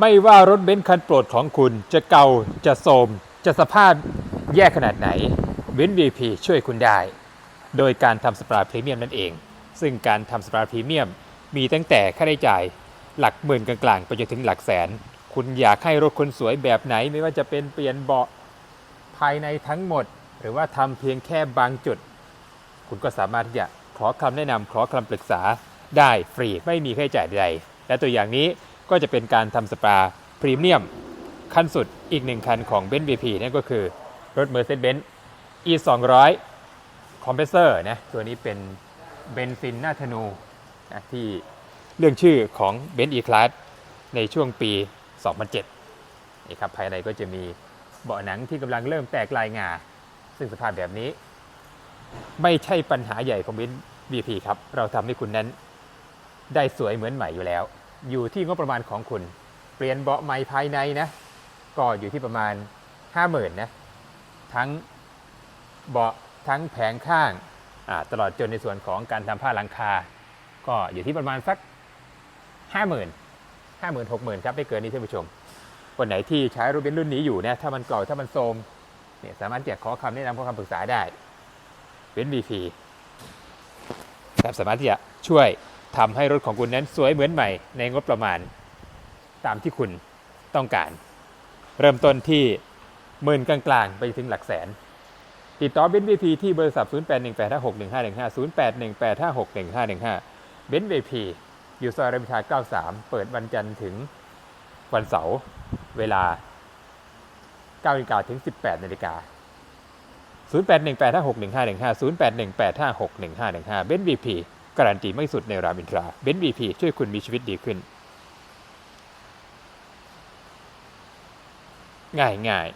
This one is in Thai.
ไม่ว่ารถเบนซ์คันโปรดของคุณจะเก่าจะโทมจะสภาพแย่ขนาดไหนเบนซ์ VIP ช่วยคุณได้ โดยการทำสปาพรีเมียมนั่นเอง ซึ่งการทำสปาพรีเมียมมีตั้งแต่ค่าใช้จ่ายหลักหมื่นกลางๆไปจนถึงหลักแสน คุณอยากให้รถคนสวยแบบไหน ไม่ว่าจะเป็นเปลี่ยนเบาะภายในทั้งหมด หรือว่าทำเพียงแค่บางจุด คุณก็สามารถที่จะขอคำแนะนำขอคำปรึกษาได้ฟรีไม่มีค่าใช้จ่ายใดและตัวอย่างนี้ ก็จะเป็นการทำสปาพรีเมียมขั้นสุดอีกหนึ่งคันของ b e n z VP นั่นก็คือรถ Mercedes-Benz E 2 0 0คอมเพรสเซอร์นะตัวนี้เป็นเบนซินหน้าธนูนะที่เรื่องชื่อของ b e n z E-Class ในช่วงปี 2007นี่ครับภายในก็จะมีเบาะหนังที่กำลังเริ่มแตกลายงา ซึ่งสภาพแบบนี้ ไม่ใช่ปัญหาใหญ่ของ b e n z VP ครับ เราทำให้คุณนั้นได้สวยเหมือนใหม่อยู่แล้ว อยู่ที่งบประมาณของคุณ เปลี่ยนเบาะใหม่ภายในนะ ก็อยู่ที่ประมาณ 50,000นะ ทั้งเบาะทั้งแผงข้าง ตลอดจนในส่วนของการทำผ้าหลังคา ก็อยู่ที่ประมาณสักห้าหมื่นห้าหมื่นหกหมื่นครับไม่เกินนี้ท่านผู้ชมคนไหนที่ใช้รถเบนซ์รุ่นนี้อยู่นะถ้ามันเก่าถ้ามันโทรมเนี่ยสามารถจะขอคำแนะนำขอคำปรึกษาได้เบนบีพีครับสามารถที่จะช่วย ทำให้รถของคุณนั้นสวยเหมือนใหม่ในงบประมาณ ตามที่คุณต้องการ เริ่มต้นที่หมื่นกลางๆ ไปถึงหลักแสน ติดต่อเบนซ์วีพีที่เบอร์สับ0 8 1 8 5 6 1 5 1 5 0 8 1 8 5 6 1 5 1 5 เบนซ์วีพีอยู่ซอยรามอินทรา93 เปิดวันจันทร์ถึงวันเสาร์เวลา9นาฬิกาถึง 18นาฬิกา0 8 1 8 5 6 1 5 1 5 0 8 1 8 5 6 1 5 1 5 เบนซ์วีพี การันตีไม่สุดในรามอินทราเบนซ์บีพีช่วยคุณมีชีวิตดีขึ้น ง่ายง่าย